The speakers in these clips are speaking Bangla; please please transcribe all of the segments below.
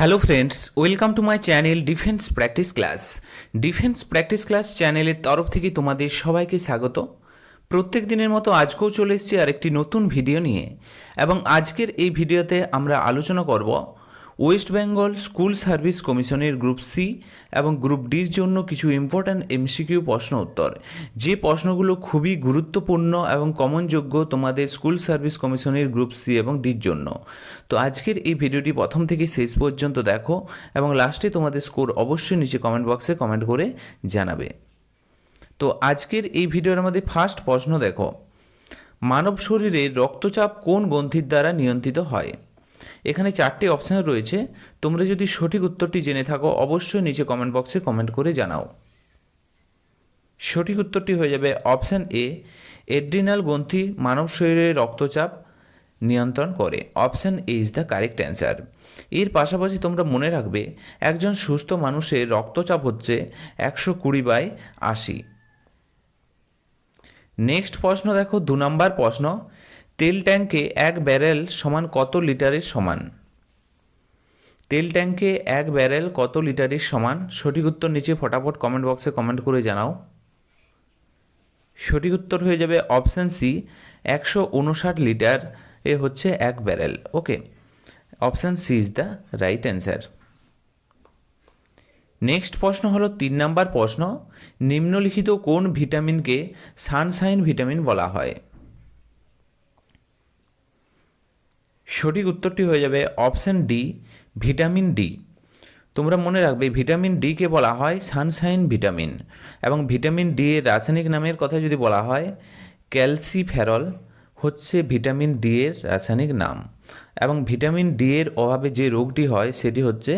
Hello friends welcome to my channel defence practice class defence practice class চ্যানেলের তরফ থেকে তোমাদের সবাইকে স্বাগত। প্রত্যেক দিনের মতো আজকেও চলে এসেছি আরেকটি নতুন ভিডিও নিয়ে। এবং আজকের এই ভিডিওতে আমরা আলোচনা করব ওয়েস্ট বেঙ্গল স্কুল সার্ভিস কমিশনের গ্রুপ সি এবং গ্রুপ ডির জন্য কিছু ইম্পর্ট্যান্ট এমসিকিউ প্রশ্ন উত্তর। যে প্রশ্নগুলো খুবই গুরুত্বপূর্ণ এবং কমনযোগ্য তোমাদের স্কুল সার্ভিস কমিশনের গ্রুপ সি এবং ডির জন্য। তো আজকের এই ভিডিওটি প্রথম থেকে শেষ পর্যন্ত দেখো এবং লাস্টে তোমাদের স্কোর অবশ্যই নিচে কমেন্ট বক্সে কমেন্ট করে জানাবে। তো আজকের এই ভিডিওর মধ্যে ফার্স্ট প্রশ্ন দেখো। মানব শরীরে রক্তচাপ কোন গ্রন্থির দ্বারা নিয়ন্ত্রিত হয়? এখানে চারটি অপশান রয়েছে। তোমরা যদি সঠিক উত্তরটি জেনে থাকো, অবশ্যই নিচে কমেন্ট বক্সে কমেন্ট করে জানাও। সঠিক উত্তরটি হয়ে যাবে অপশান এ এড্রিনাল গ্রন্থি মানব শরীরে রক্তচাপ নিয়ন্ত্রণ করে। Option A is the correct answer এর পাশাপাশি তোমরা মনে রাখবে, একজন সুস্থ মানুষের রক্তচাপ হচ্ছে একশো কুড়ি বাই আশি। নেক্সট প্রশ্ন দেখো, দু নম্বর প্রশ্ন। তেল ট্যাঙ্কে এক ব্যারেল সমান কত লিটারের সমান? তেল ট্যাঙ্কে এক ব্যারেল কত লিটারের সমান? সঠিক উত্তর নিচে ফটাফট কমেন্ট বক্সে কমেন্ট করে জানাও। সঠিক উত্তর হয়ে যাবে অপশান সি একশো উনষাট লিটার এ হচ্ছে এক barrel. Okay option C is the right answer next প্রশ্ন হলো তিন নাম্বার প্রশ্ন, নিম্নলিখিত কোন ভিটামিনকে সানশাইন ভিটামিন বলা হয়? সঠিক উত্তরটি হয়ে যাবে অপশান ডি, ভিটামিন ডি। তোমরা মনে রাখবে, ভিটামিন ডিকে বলা হয় সানশাইন ভিটামিন এবং ভিটামিন ডি এর রাসায়নিক নামের কথা যদি বলা হয়, ক্যালসিফেরল হচ্ছে ভিটামিন ডি এর রাসায়নিক নাম এবং ভিটামিন ডি এর অভাবে যে রোগটি হয়, সেটি হচ্ছে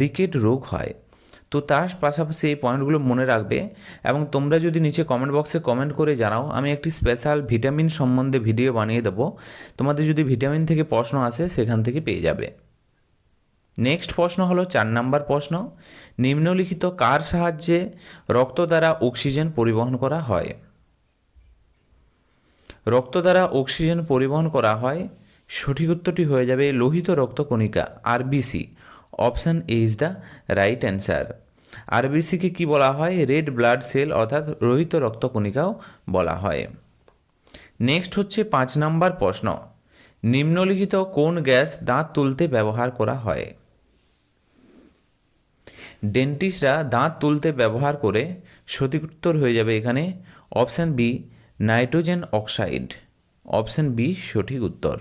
রিকেট রোগ হয়। তো তার পাশাপাশি এই পয়েন্টগুলো মনে রাখবে এবং তোমরা যদি নিচে কমেন্ট বক্সে কমেন্ট করে জানাও, আমি একটি স্পেশাল ভিটামিন সম্বন্ধে ভিডিও বানিয়ে দেবো। তোমাদের যদি ভিটামিন থেকে প্রশ্ন আসে, সেখান থেকে পেয়ে যাবে। নেক্সট প্রশ্ন হলো চার নাম্বার প্রশ্ন। নিম্নলিখিত কার সাহায্যে রক্ত দ্বারা অক্সিজেন পরিবহন করা হয়? রক্ত দ্বারা অক্সিজেন পরিবহন করা হয়, সঠিক উত্তরটি হয়ে যাবে লোহিত রক্তকণিকা RBC option A is the right answer আরবিসিকে কি বলা হয়? রেড ব্লাড সেল, অর্থাৎ রোহিত রক্তকণিকাও বলা হয়। নেক্সট হচ্ছে পাঁচ নাম্বার প্রশ্ন। নিম্নলিখিত কোন গ্যাস দাঁত তুলতে ব্যবহার করা হয়? ডেন্টিস্টরা দাঁত তুলতে ব্যবহার করে সঠিক উত্তর হয়ে যাবে এখানে। Option B, nitrogen oxide. Option B, সঠিক উত্তর।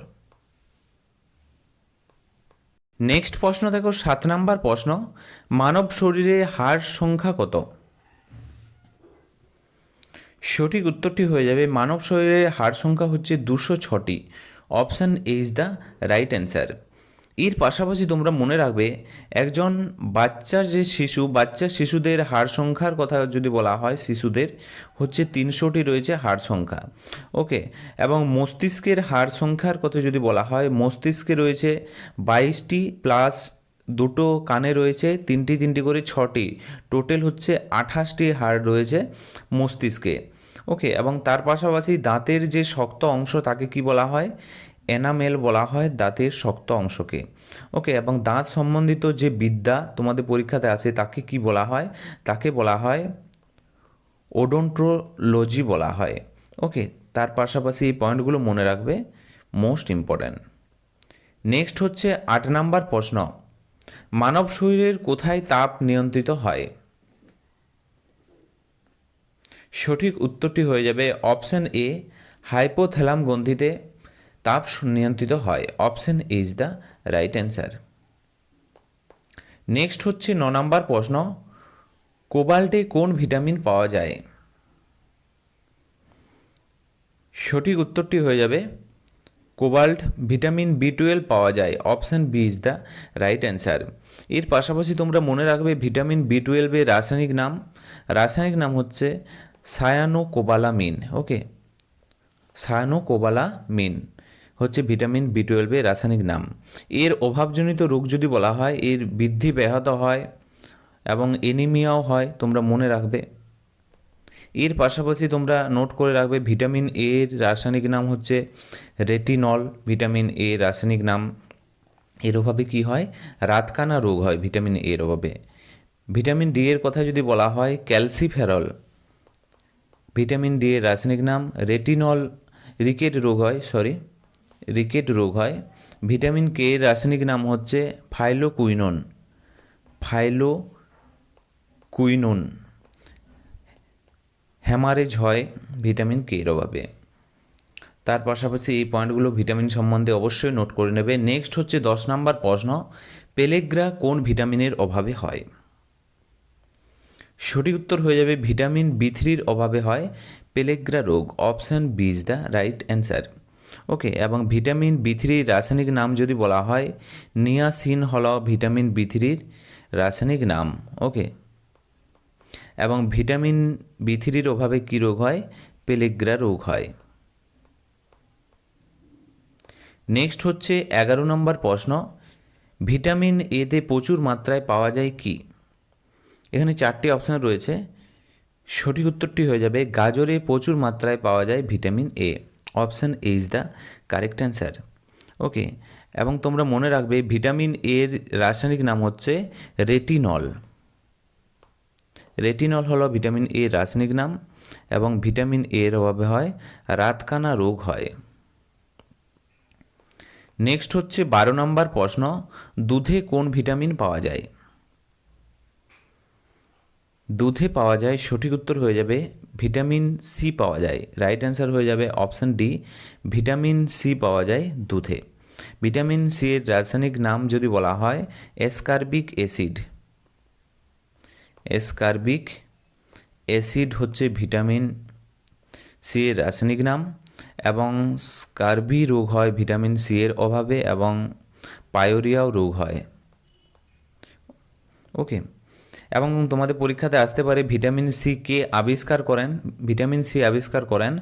নেক্সট প্রশ্ন দেখো, সাত নাম্বার প্রশ্ন, মানব শরীরে হাড় সংখ্যা কত? সঠিক উত্তরটি হয়ে যাবে, মানব শরীরে হাড় সংখ্যা হচ্ছে দুশো ছটি। Option A is the right answer এর পাশাপাশি তোমরা মনে রাখবে, একজন বাচ্চার যে শিশু, বাচ্চা শিশুদের হাড় সংখ্যার কথা যদি বলা হয়, শিশুদের হচ্ছে তিনশোটি রয়েছে হাড় সংখ্যা, ওকে? এবং মস্তিষ্কের হাড় সংখ্যার কথা যদি বলা হয়, মস্তিষ্কে রয়েছে বাইশটি প্লাস দুটো কানে রয়েছে, তিনটি তিনটি করে ছটি, টোটাল হচ্ছে আঠাশটি হাড় রয়েছে মস্তিষ্কে, ওকে? এবং তার পাশাপাশি দাঁতের যে শক্ত অংশ, তাকে কি বলা হয়? এনামেল বলা হয় দাঁতের শক্ত অংশকে। ওকে, এবং দাঁত সম্বন্ধিত যে বিদ্যা তোমাদের পরীক্ষাতে আসে তাকে কি বলা হয়? তাকে বলা হয় ওডোন্ট্রোলজি বলা হয়। ওকে, তার পাশাপাশি এই পয়েন্টগুলো মনে রাখবে, মোস্ট ইম্পর্ট্যান্ট। নেক্সট হচ্ছে আট নাম্বার প্রশ্ন। মানব শরীরের কোথায় তাপ নিয়ন্ত্রিত হয়? সঠিক উত্তরটি হয়ে যাবে অপশান এ, হাইপোথ্যালাম গ্রন্থিতে। তাপ নিয়ন্ত্রিত হয়। Option is the right answer next হচ্ছে ন নম্বর প্রশ্ন, কোবাল্টে কোন ভিটামিন পাওয়া যায়? সঠিক উত্তরটি হয়ে যাবে, কোবাল্ট ভিটামিন বি টুয়েলভ পাওয়া যায়। Option B is the right answer এর পাশাপাশি তোমরা মনে রাখবে ভিটামিন বি টুয়েলভের রাসায়নিক নাম। রাসায়নিক নাম হচ্ছে cyanocobalamin okay cyanocobalamin হচ্ছে ভিটামিন বি টুয়েলভের রাসায়নিক নাম। এর অভাবজনিত রোগ যদি বলা হয়, এর বৃদ্ধি ব্যাহত হয় এবং এনিমিয়াও হয়, তোমরা মনে রাখবে। এর পাশাপাশি তোমরা নোট করে রাখবে, ভিটামিন এ এর রাসায়নিক নাম হচ্ছে রেটিনল ভিটামিন এ রাসায়নিক নাম। এর অভাবে কী হয়? রাতকানা রোগ হয় ভিটামিন এর অভাবে। ভিটামিন ডি এর কথা যদি বলা হয়, ক্যালসিফেরল ভিটামিন ডি এর রাসায়নিক নাম রেটিনল রিকেট রোগ হয়, সরি। রিকেট রোগ হয়। ভিটামিন কে এর রাসায়নিক নাম হচ্ছে ফাইলোকুইনন। ফাইলো কুইনুন হ্যামারেজ হয় ভিটামিন কে এর অভাবে। তার পাশাপাশি এই পয়েন্টগুলো ভিটামিন সম্বন্ধে অবশ্যই নোট করে নেবে। নেক্সট হচ্ছে দশ নম্বর প্রশ্ন, পেলেগ্রা কোন ভিটামিনের অভাবে হয়? সঠিক উত্তর হয়ে যাবে, ভিটামিন বি থ্রির অভাবে হয় পেলেগ্রা রোগ। Option B is the right answer okay এবং ভিটামিন বি থ্রির রাসায়নিক নাম যদি বলা হয়, নিয়াসিন হল ভিটামিন বি থ্রির রাসায়নিক নাম। ওকে এবং ভিটামিন বি থ্রির অভাবে কী রোগ হয়? পেলেগ্রা রোগ হয়। নেক্সট হচ্ছে এগারো নম্বর প্রশ্ন ভিটামিন এতে প্রচুর মাত্রায় পাওয়া যায় কি? এখানে চারটি অপশান রয়েছে। সঠিক উত্তরটি হয়ে যাবে, গাজরে প্রচুর মাত্রায় পাওয়া যায় vitamin A option A is the correct answer okay এবং তোমরা মনে রাখবে ভিটামিন এর রাসায়নিক নাম হচ্ছে রেটিনল রেটিনল হলো ভিটামিন এ রাসায়নিক নাম এবং ভিটামিন এর অভাবে হয়, রাতকানা রোগ হয়। নেক্সট হচ্ছে বারো নম্বর প্রশ্ন, দুধে কোন ভিটামিন পাওয়া যায়? দুধে পাওয়া যায়, সঠিক উত্তর হয়ে যাবে ভিটামিন সি পাওয়া যায়। রাইট অ্যান্সার হয়ে যাবে অপশান ডি ভিটামিন সি পাওয়া যায় দুধে। ভিটামিন সি এর রাসায়নিক নাম যদি বলা হয় এসকার্বিক অ্যাসিড এসকার্বিক অ্যাসিড হচ্ছে ভিটামিন সি এর রাসায়নিক নাম এবং স্কার্বি রোগ হয় ভিটামিন সি এর অভাবে এবং পায়োরিয়াও রোগ হয়। ওকে এবং তোমাদের পরীক্ষাতে আসতে পারে ভিটামিন সি কে আবিষ্কার করেন, ভিটামিন সি আবিষ্কার করেন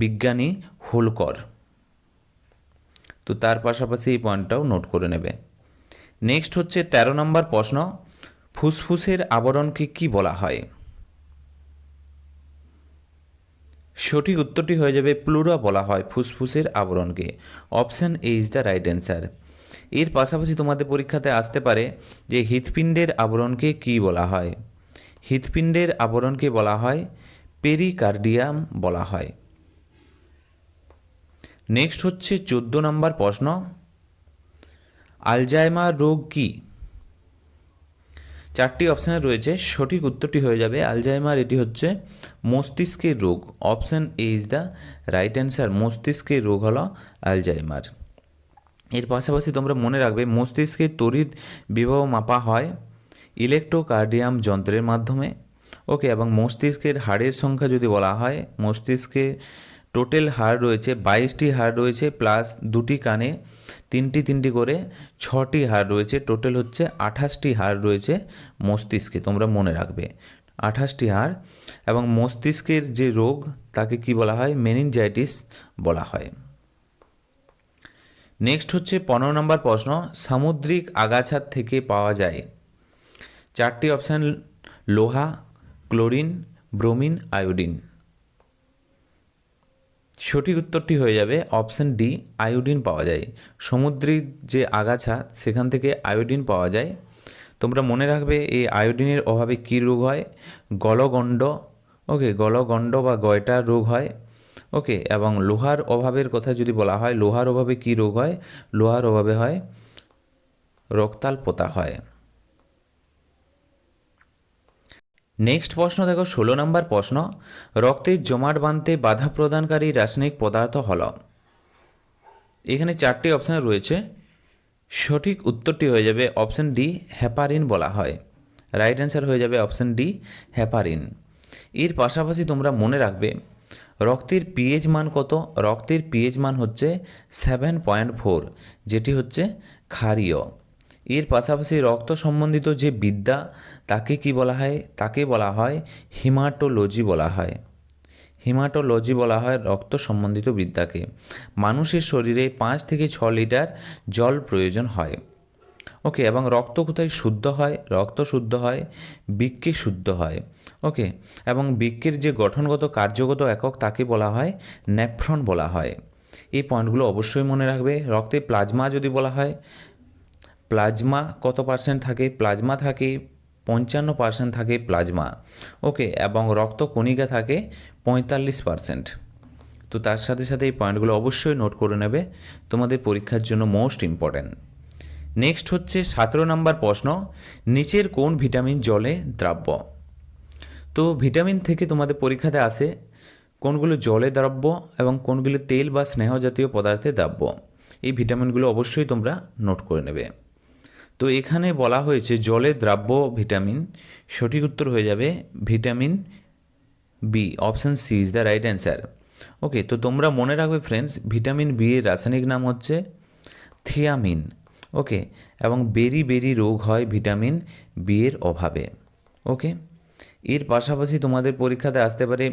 বিজ্ঞানী হোলকর। তো তার পাশাপাশি এই পয়েন্টটাও নোট করে নেবে। নেক্সট হচ্ছে ১৩ নম্বর প্রশ্ন, ফুসফুসের আবরণকে কি বলা হয়? সঠিক উত্তরটি হয়ে যাবে, প্লুরা বলা হয় ফুসফুসের আবরণকে। Option A is the right answer এর পাশাপাশি তোমাদের পরীক্ষাতে আসতে পারে যে হৃৎপিণ্ডের আবরণকে কি বলা হয়। হৃৎপিণ্ডের আবরণকে বলা হয়, পেরিকার্ডিয়াম বলা হয়। নেক্সট হচ্ছে চোদ্দ নম্বর প্রশ্ন, আলজাইমার রোগ কি? চারটি অপশানে রয়েছে, সঠিক উত্তরটি হয়ে যাবে। আলজাইমার এটি হচ্ছে মস্তিষ্কের রোগ। Option A is the right answer, মস্তিষ্কের রোগ হলো আলজাইমার। এর পাশাপাশি তোমরা মনে রাখবে মস্তিষ্কের তড়িৎ বিবাহ মাপা হয় ইলেকট্রোকার্ডিয়াম যন্ত্রের মাধ্যমে। ওকে এবং মস্তিষ্কের হাড়ের সংখ্যা যদি বলা হয়, মস্তিষ্কে টোটাল হাড় রয়েছে বাইশটি হাড় রয়েছে প্লাস দুটি কানে তিনটি তিনটি করে ছটি হাড় রয়েছে টোটাল হচ্ছে আঠাশটি হাড় রয়েছে মস্তিষ্কে, তোমরা মনে রাখবে। আঠাশটি হাড়, এবং মস্তিষ্কের যে রোগ, তাকে কি বলা হয়? মেনিনজাইটিস বলা হয়। নেক্সট হচ্ছে পনেরো নম্বর প্রশ্ন, সামুদ্রিক আগাছার থেকে পাওয়া যায়। চারটি অপশান লোহা, ক্লোরিন, ব্রোমিন, আয়োডিন। সঠিক উত্তরটি হয়ে যাবে অপশান ডি আয়োডিন পাওয়া যায়। সমুদ্রিক যে আগাছা, সেখান থেকে আয়োডিন পাওয়া যায়। তোমরা মনে রাখবে এই আয়োডিনের অভাবে কী রোগ হয়? গলগণ্ড ওকে গলগণ্ড বা গয়টা রোগ হয়। ওকে এবং লোহার অভাবের কথা যদি বলা হয়, লোহার অভাবে কী রোগ হয়? লোহার অভাবে হয় রক্তাল্পতা হয়। নেক্সট প্রশ্ন দেখো, ষোলো নম্বর প্রশ্ন রক্তের জমাট বাঁধতে বাধা প্রদানকারী রাসায়নিক পদার্থ হল। এখানে চারটি অপশান রয়েছে। সঠিক উত্তরটি হয়ে যাবে অপশান ডি হ্যাপারিন বলা হয়। রাইট অ্যান্সার হয়ে যাবে অপশান ডি হ্যাপারিন এর পাশাপাশি তোমরা মনে রাখবে রক্তের পিএইচ মান কত? রক্তের পিএইচ মান হচ্ছে সেভেন পয়েন্ট ফোর যেটি হচ্ছে ক্ষারীয়। এর পাশাপাশি রক্ত সম্বন্ধিত যে বিদ্যা, তাকে কি বলা হয়? তাকে বলা হয় হিমাটোলজি বলা হয়। হিমাটোলজি বলা হয় রক্ত সম্বন্ধিত বিদ্যাকে। মানুষের শরীরে পাঁচ থেকে ছ লিটার জল প্রয়োজন হয়। ওকে এবং রক্ত কোথায় শুদ্ধ হয়? রক্ত শুদ্ধ হয়, বৃক্কে শুদ্ধ হয়। ওকে এবং বৃক্কের যে গঠনগত, কার্যগত একক তাকে বলা হয় নেফ্রন বলা হয়। এই পয়েন্টগুলো অবশ্যই মনে রাখবে। রক্তে প্লাজমা যদি বলা হয়, প্লাজমা কত পার্সেন্ট থাকে? প্লাজমা থাকে, পঞ্চান্ন পার্সেন্ট থাকে প্লাজমা। ওকে এবং রক্ত কণিকা থাকে পঁয়তাল্লিশ পার্সেন্ট তো তার সাথে সাথে এই পয়েন্টগুলো অবশ্যই নোট করে নেবে। তোমাদের পরীক্ষার জন্য মোস্ট ইম্পর্ট্যান্ট নেক্সট হচ্ছে সতেরো নম্বর প্রশ্ন, নিচের কোন ভিটামিন জলে দ্রাব্য? তো ভিটামিন থেকে তোমাদের পরীক্ষাতে আসে কোনগুলো জলে দ্রাব্য এবং কোনগুলো তেল বা স্নেহ জাতীয় পদার্থে দ্রাব্য। এই ভিটামিনগুলো অবশ্যই তোমরা নোট করে নেবে। তো এখানে বলা হয়েছে জলে দ্রাব্য ভিটামিন, সঠিক উত্তর হয়ে যাবে vitamin B option C is the right answer okay তো তোমরা মনে রাখবে ফ্রেন্ডস ভিটামিন বি এর রাসায়নিক নাম হচ্ছে থিয়ামিন ওকে এবং বেরি বেরি রোগ হয় ভিটামিন বি এর অভাবে। ওকে এর পাশাপাশি তোমাদের পরীক্ষাতে আসতে পারে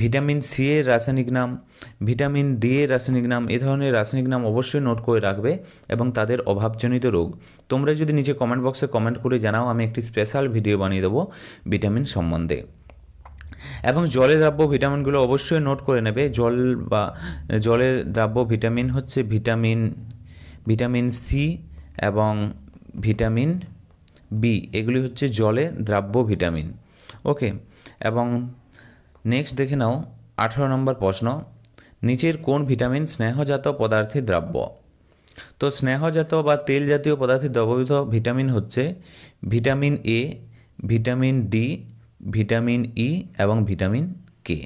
ভিটামিন সি এর রাসায়নিক নাম, ভিটামিন ডি এর রাসায়নিক নাম, এ ধরনের রাসায়নিক নাম অবশ্যই নোট করে রাখবে এবং তাদের অভাবজনিত রোগ। তোমরা যদি নিচে কমেন্ট বক্সে কমেন্ট করে জানাও, আমি একটি স্পেশাল ভিডিও বানিয়ে দেবো ভিটামিন সম্বন্ধে। এবং জলে দ্রাব্য ভিটামিনগুলো অবশ্যই নোট করে নেবে। জল বা জলে দ্রাব্য ভিটামিন হচ্ছে ভিটামিন ভিটামিন সি এবং ভিটামিন বি, এগুলি হচ্ছে জলে দ্রাব্য ভিটামিন। ওকে, এবং নেক্সট দেখে নাও, আঠারো নম্বর প্রশ্ন, নিচের কোন ভিটামিন স্নেহজাত পদার্থে দ্রাব্য? তো স্নেহজাত বা তেল জাতীয় পদার্থে দ্রবীভূত ভিটামিন হচ্ছে vitamin A, vitamin D, vitamin E এবং ভিটামিন কে।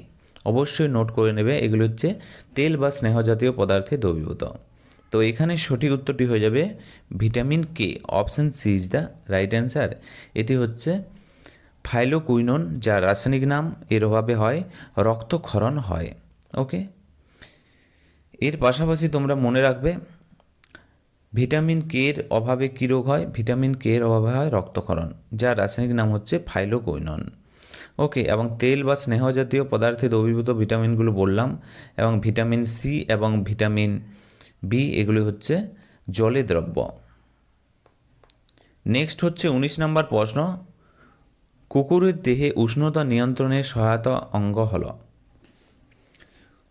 অবশ্যই নোট করে নেবে, এগুলি হচ্ছে তেল বা স্নেহজাতীয় পদার্থে দ্রবীভূত। তো এখানে সঠিক উত্তরটি হয়ে যাবে vitamin K, option C is the right answer. এটি হচ্ছে ফাইলোকুইনন, যা রাসায়নিক নাম, এর অভাবে হয়, রক্তক্ষরণ হয়, ওকে? এর পাশাপাশি তোমরা মনে রাখবে, ভিটামিন কে এর অভাবে কী রোগ হয়? ভিটামিন কে এর অভাবে হয় রক্তক্ষরণ যার রাসায়নিক নাম হচ্ছে ফাইলোকৈনন ওকে? এবং তেল বা স্নেহ জাতীয় পদার্থে দ্রবীভূত ভিটামিনগুলো বললাম, এবং ভিটামিন সি এবং ভিটামিন বি, এগুলি হচ্ছে জলে দ্রব্য। নেক্সট হচ্ছে উনিশ নম্বর প্রশ্ন, কুকুরের দেহে উষ্ণতা নিয়ন্ত্রণের সহায়তা অঙ্গ হল।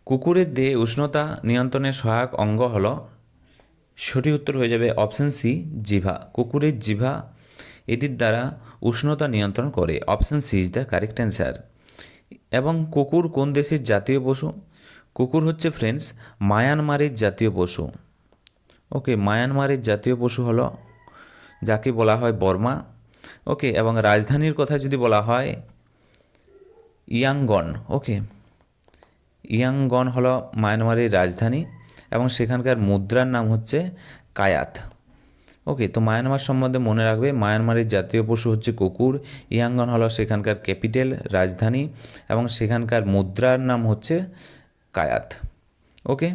কুকুরের দেহে উষ্ণতা নিয়ন্ত্রণের সহায়ক অঙ্গ হল, সঠিক উত্তর হয়ে যাবে অপশান সি, জিভা। কুকুরের জিভা, এটির দ্বারা উষ্ণতা নিয়ন্ত্রণ করে। Option C is the correct answer. এবং কুকুর কোন দেশের জাতীয় পশু? কুকুর হচ্ছে ফ্রেন্ডস মায়ানমারের জাতীয় পশু। ওকে মায়ানমারের জাতীয় পশু হলো, যাকে বলা হয় বর্মা। ওকে এবং রাজধানীর কথা যদি বলা হয়, ইয়াঙ্গন। ওকে ইয়াঙ্গন হলো মায়ানমারের রাজধানী, এবং সেখানকার মুদ্রার নাম হচ্ছে কায়াত। ওকে তো মায়ানমার সম্বন্ধে মনে রাখবে, মায়ানমারের জাতীয় পশু হচ্ছে কুকুর, ইয়াঙ্গন হলো সেখানকার ক্যাপিটাল, রাজধানী, এবং সেখানকার মুদ্রার নাম হচ্ছে কায়াত। ওকে?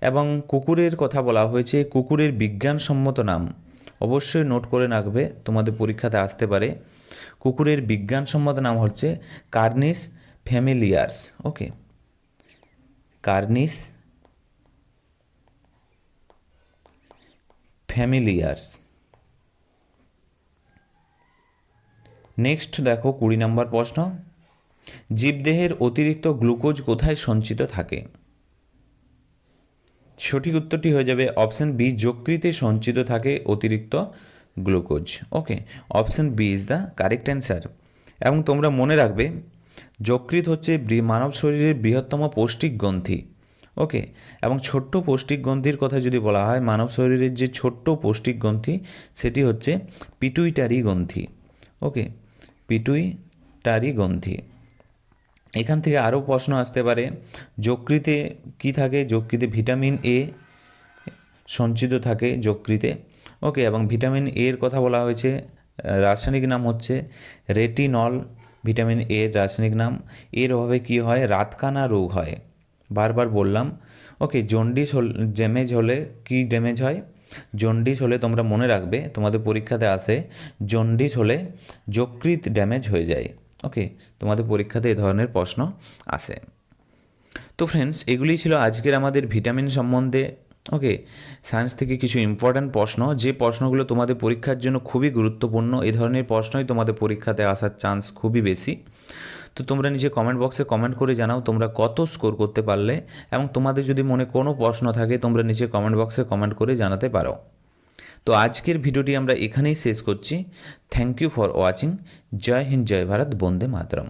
এবং কুকুরের কথা বলা হয়েছে, কুকুরের বিজ্ঞানসম্মত নাম অবশ্যই নোট করে রাখবে, তোমাদের পরীক্ষাতে আসতে পারে। কুকুরের বিজ্ঞানসম্মত নাম হচ্ছে Canis familiaris, okay? Canis familiaris. Next দেখো কুড়ি নম্বর প্রশ্ন। জীবদেহের অতিরিক্ত গ্লুকোজ কোথায় সঞ্চিত থাকে? সঠিক উত্তরটি হয়ে যাবে অপশন বি, যকৃতে সঞ্চিত থাকে অতিরিক্ত glucose. Okay, option B is the correct answer এবং তোমরা মনে রাখবে যকৃত হচ্ছে মানব শরীরের বৃহত্তম পৌষ্টিক গ্রন্থি। ওকে, এবং ছোট্ট পৌষ্টিক গ্রন্থির কথা যদি বলা হয়, মানব শরীরের যে ছোট্ট পৌষ্টিক গ্রন্থি, সেটি হচ্ছে পিটুইটারি গ্রন্থি। ওকে, পিটুইটারি গ্রন্থি। এখান থেকে আরও প্রশ্ন আসতে পারে, যকৃতে কি থাকে? যকৃতে ভিটামিন এ সঞ্চিত থাকে যকৃতে। ওকে, এবং ভিটামিন এর কথা বলা হয়েছে রাসায়নিক নাম হচ্ছে রেটিনল ভিটামিন এ এর রাসায়নিক নাম। এর অভাবে কি হয়? রাতকানা রোগ হয়। বারবার বললাম। ওকে, জন্ডিস হল, ড্যামেজ হলে কি ড্যামেজ হয়? জন্ডিস হলে তোমরা মনে রাখবে, তোমাদের পরীক্ষাতে আসে, জন্ডিস হলে যকৃত ড্যামেজ হয়ে যায়। ওকে তোমাদের পরীক্ষাতে এই ধরনের প্রশ্ন আসে তো ফ্রেন্ডস এগুলিই ছিল আজকের আমাদের ভিটামিন সম্বন্ধে। ওকে সায়েন্স থেকে কিছু ইম্পর্ট্যান্ট প্রশ্ন। যে প্রশ্নগুলো তোমাদের পরীক্ষার জন্য খুবই গুরুত্বপূর্ণ এই ধরনের প্রশ্নই তোমাদের পরীক্ষাতে আসার চান্স খুবই বেশি। তো তোমরা নিচে কমেন্ট বক্সে কমেন্ট করে জানাও তোমরা কত স্কোর করতে পারলে এবং তোমাদের যদি মনে কোনো প্রশ্ন থাকে, তোমরা নিচে কমেন্ট বক্সে কমেন্ট করে জানাতে পারো। তো আজকের ভিডিওটি আমরা এখানেই শেষ করছি। থ্যাংক ইউ ফর ওয়াচিং জয় হিন্দ, জয় ভারত, বন্দে মাতরম।